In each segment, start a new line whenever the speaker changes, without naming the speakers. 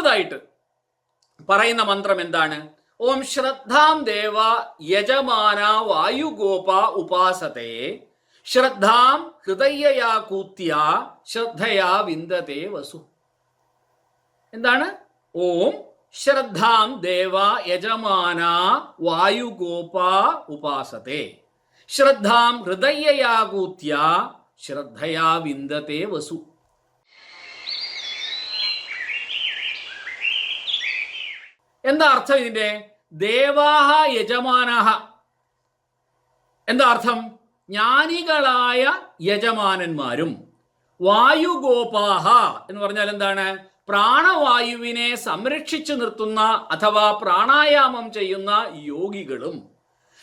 അടുത്തതായിട്ട് പറയുന്ന മന്ത്രം എന്താണ്? ഓം ശ്രദ്ധാം ദേവ യജമാന വായുഗോപ ഉപാസത്തെ ശ്രദ്ധാം ഹൃദയയാ കൂത്യ ശ്രദ്ധയാ വിന്ദതേ വസു. എന്താണ്? ഓം ശ്രദ്ധാം ദേവ യജമാന വായുഗോപ ഉപാസത്തെ ശ്രദ്ധാം ഹൃദയയാ കൂത്യ ശ്രദ്ധയാ വിന്ദത്തെ വസു. എന്താ അർത്ഥം ഇതിന്റെ? ദേവാഹ യജമാനഹ. എന്താ അർത്ഥം? ജ്ഞാനികളായ യജമാനന്മാരും. വായുഗോപാഹ എന്ന് പറഞ്ഞാൽ എന്താണ്? പ്രാണവായുവിനെ സംരക്ഷിച്ചു നിർത്തുന്ന അഥവാ പ്രാണായാമം ചെയ്യുന്ന യോഗികളും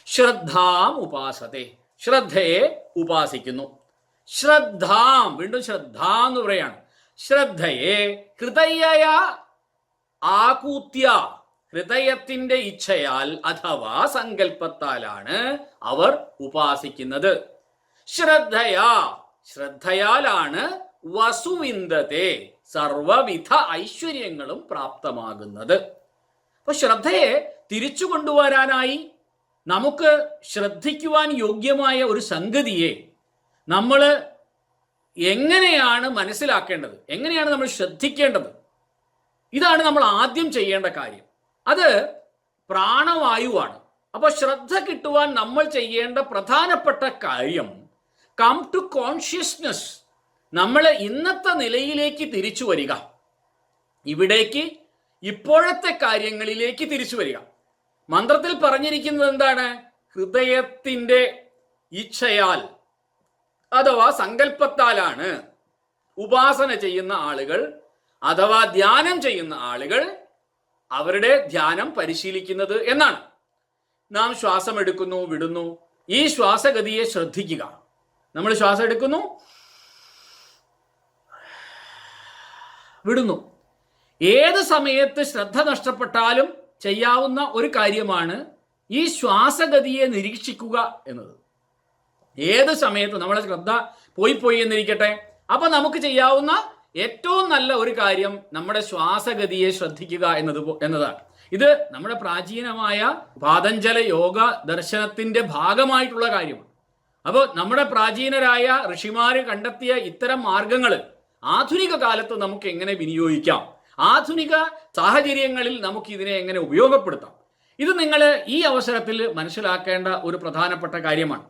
ശ്രദ്ധാം ഉപാസത്തെ. ശ്രദ്ധയെ ഉപാസിക്കുന്നു. ശ്രദ്ധാം വീണ്ടും ശ്രദ്ധ എന്ന് പറയാണ്. ശ്രദ്ധയെ ഹൃദയ ആകൂത്യ ഹൃദയത്തിന്റെ ഇച്ഛയാൽ അഥവാ സങ്കല്പത്താലാണ് അവർ ഉപാസിക്കുന്നത്. ശ്രദ്ധയാ ശ്രദ്ധയാലാണ് വസുവിന്ദത്തെ സർവവിധ ഐശ്വര്യങ്ങളും പ്രാപ്തമാകുന്നത്. അപ്പൊ ശ്രദ്ധയെ തിരിച്ചു കൊണ്ടുവരാനായി നമുക്ക് ശ്രദ്ധിക്കുവാൻ യോഗ്യമായ ഒരു സംഗതിയെ നമ്മൾ എങ്ങനെയാണ് മനസ്സിലാക്കേണ്ടത്? എങ്ങനെയാണ് നമ്മൾ ശ്രദ്ധിക്കേണ്ടത്? ഇതാണ് നമ്മൾ ആദ്യം ചെയ്യേണ്ട കാര്യം. അത് പ്രാണവായുവാണ്. അപ്പോൾ ശ്രദ്ധ കിട്ടുവാൻ നമ്മൾ ചെയ്യേണ്ട പ്രധാനപ്പെട്ട കാര്യം കം ടു കോൺഷ്യസ്നസ് നമ്മൾ ഇന്നത്തെ നിലയിലേക്ക് തിരിച്ചു വരിക. ഇവിടേക്ക് ഇപ്പോഴത്തെ കാര്യങ്ങളിലേക്ക് തിരിച്ചു വരിക. മന്ത്രത്തിൽ പറഞ്ഞിരിക്കുന്നത് എന്താണ്? ഹൃദയത്തിന്റെ ഇച്ഛയാൽ അഥവാ സങ്കല്പത്താലാണ് ഉപാസന ചെയ്യുന്ന ആളുകൾ അഥവാ ധ്യാനം ചെയ്യുന്ന ആളുകൾ അവരുടെ ധ്യാനം പരിശീലിക്കുന്നത് എന്നാണ്. നാം ശ്വാസം എടുക്കുന്നു വിടുന്നു. ഈ ശ്വാസഗതിയെ ശ്രദ്ധിക്കുക. നമ്മൾ ശ്വാസം എടുക്കുന്നു വിടുന്നു. ഏത് സമയത്ത് ശ്രദ്ധ നഷ്ടപ്പെട്ടാലും ചെയ്യാവുന്ന ഒരു കാര്യമാണ് ഈ ശ്വാസഗതിയെ നിരീക്ഷിക്കുക എന്നത്. ഏത് സമയത്ത് നമ്മളെ ശ്രദ്ധ പോയി പോയി എന്നിരിക്കട്ടെ. അപ്പൊ നമുക്ക് ചെയ്യാവുന്ന ഏറ്റവും നല്ല ഒരു കാര്യം നമ്മുടെ ശ്വാസഗതിയെ ശ്രദ്ധിക്കുക എന്നത് എന്നതാണ്. ഇത് നമ്മുടെ പ്രാചീനമായ പാതഞ്ജല യോഗ ദർശനത്തിന്റെ ഭാഗമായിട്ടുള്ള കാര്യമാണ്. അപ്പോൾ നമ്മുടെ പ്രാചീനരായ ഋഷിമാര് കണ്ടെത്തിയ ഇത്തരം മാർഗങ്ങൾ ആധുനിക കാലത്ത് നമുക്ക് എങ്ങനെ വിനിയോഗിക്കാം? ആധുനിക സാഹചര്യങ്ങളിൽ നമുക്ക് ഇതിനെ എങ്ങനെ ഉപയോഗപ്പെടുത്താം? ഇത് നിങ്ങൾ ഈ അവസരത്തിൽ മനസ്സിലാക്കേണ്ട ഒരു പ്രധാനപ്പെട്ട കാര്യമാണ്.